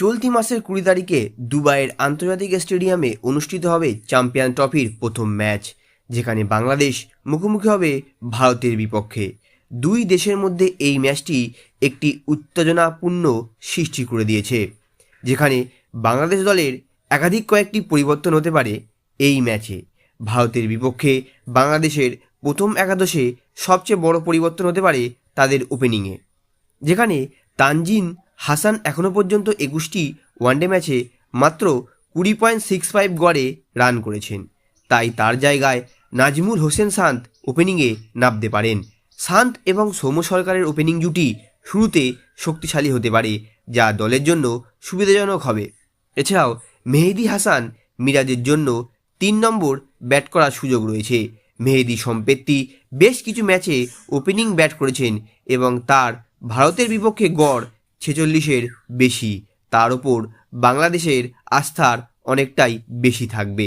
চলতি মাসের কুড়ি তারিখে দুবাইয়ের আন্তর্জাতিক স্টেডিয়ামে অনুষ্ঠিত হবে চ্যাম্পিয়ন ট্রফির প্রথম ম্যাচ, যেখানে বাংলাদেশ মুখোমুখি হবে ভারতের বিপক্ষে। দুই দেশের মধ্যে এই ম্যাচটি একটি উত্তেজনাপূর্ণ সৃষ্টি করে দিয়েছে, যেখানে বাংলাদেশ দলের একাধিক কয়েকটি পরিবর্তন হতে পারে এই ম্যাচে। ভারতের বিপক্ষে বাংলাদেশের প্রথম একাদশে সবচেয়ে বড় পরিবর্তন হতে পারে তাদের ওপেনিংয়ে, যেখানে তানজিন হাসান এখনও পর্যন্ত একুশটি ওয়ানডে ম্যাচে মাত্র কুড়ি পয়েন্ট সিক্স ফাইভ গড়ে রান করেছেন। তাই তার জায়গায় নাজমুল হোসেন শান্ত ওপেনিংয়ে নামতে পারেন। শান্ত এবং সৌম্য সরকারের ওপেনিং জুটি শুরুতে শক্তিশালী হতে পারে, যা দলের জন্য সুবিধাজনক হবে। এছাড়াও মেহেদি হাসান মিরাজের জন্য তিন নম্বর ব্যাট করার সুযোগ রয়েছে। মেহেদি সম্পেত্তি বেশ কিছু ম্যাচে ওপেনিং ব্যাট করেছেন এবং তার ভারতের বিপক্ষে গড় ছেচল্লিশের বেশি। তার ওপর বাংলাদেশের আস্থার অনেকটাই বেশি থাকবে।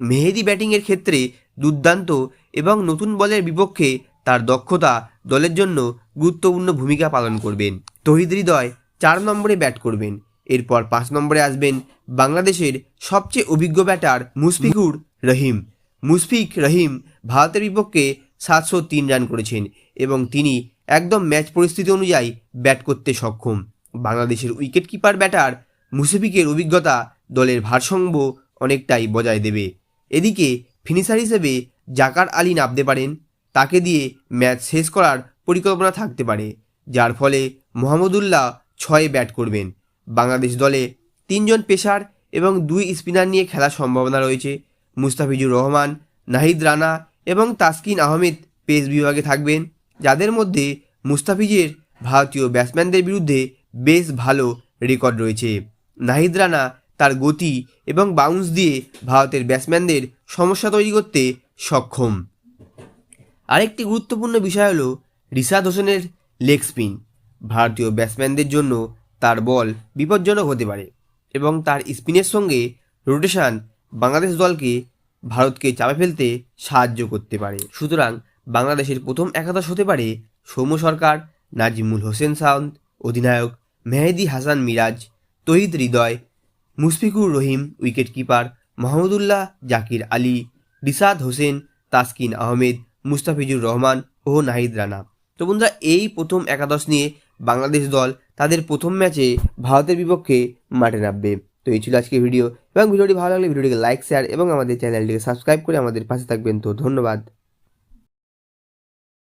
মেহেদি ব্যাটিংয়ের ক্ষেত্রে দুর্দান্ত এবং নতুন বলের বিপক্ষে তার দক্ষতা দলের জন্য গুরুত্বপূর্ণ ভূমিকা পালন করবেন। তহিদ হৃদয় চার নম্বরে ব্যাট করবেন। এরপর পাঁচ নম্বরে আসবেন বাংলাদেশের সবচেয়ে অভিজ্ঞ ব্যাটার মুশফিকুর রহিম। মুশফিক রহিম ভারতের বিপক্ষে সাতশো তিন রান করেছেন এবং তিনি একদম ম্যাচ পরিস্থিতি অনুযায়ী ব্যাট করতে সক্ষম। বাংলাদেশের উইকেট কিপার ব্যাটার মুশফিকের অভিজ্ঞতা দলের ভারসাম্য অনেকটাই বজায় দেবে। এদিকে ফিনিশার হিসেবে জাকার আলী নামতে পারেন। তাকে দিয়ে ম্যাচ শেষ করার পরিকল্পনা থাকতে পারে, যার ফলে মোহাম্মদুল্লাহ ছয়ে ব্যাট করবেন। বাংলাদেশ দলে তিনজন পেসার এবং দুই স্পিনার নিয়ে খেলার সম্ভাবনা রয়েছে। মুস্তাফিজুর রহমান, নাহিদ রানা এবং তাসকিন আহমেদ পেস বিভাগে থাকবেন, যাদের মধ্যে মুস্তাফিজের ভারতীয় ব্যাটসম্যানদের বিরুদ্ধে বেশ ভালো রেকর্ড রয়েছে। নাহিদ রানা তার গতি এবং বাউন্স দিয়ে ভারতের ব্যাটসম্যানদের সমস্যা তৈরি করতে সক্ষম। আরেকটি গুরুত্বপূর্ণ বিষয় হলো রিশাদ হোসেনের লেগ স্পিন ভারতীয় ব্যাটসম্যানদের জন্য তার বল বিপজ্জনক হতে পারে এবং তার স্পিনের সঙ্গে রোটেশন বাংলাদেশ দলকে ভারতকে চাপে ফেলতে সাহায্য করতে পারে। সুতরাং বাংলাদেশের প্রথম একাদশ হতে পারে সৌম্য সরকার, নাজিমুল হোসেন সাউন্দ অধিনায়ক মেহেদি হাসান মিরাজ, তহিদ হৃদয়, মুশফিকুর রহিম উইকেট কিপার মাহমুদুল্লাহ জাকির আলী, রিসাদ হোসেন, তাসকিন আহমেদ, মুস্তাফিজুর রহমান ও নাহিদ রানা। তো বন্ধুরা, এই প্রথম একাদশ নিয়ে বাংলাদেশ দল তাদের প্রথম ম্যাচে ভারতের বিপক্ষে মাঠে নামবে। তো এই ছিল আজকে ভিডিও। এবং ভিডিওটি ভালো লাগলে ভিডিওটিকে লাইক, শেয়ার এবং আমাদের চ্যানেলটিকে সাবস্ক্রাইব করে আমাদের পাশে থাকবেন। তো ধন্যবাদ।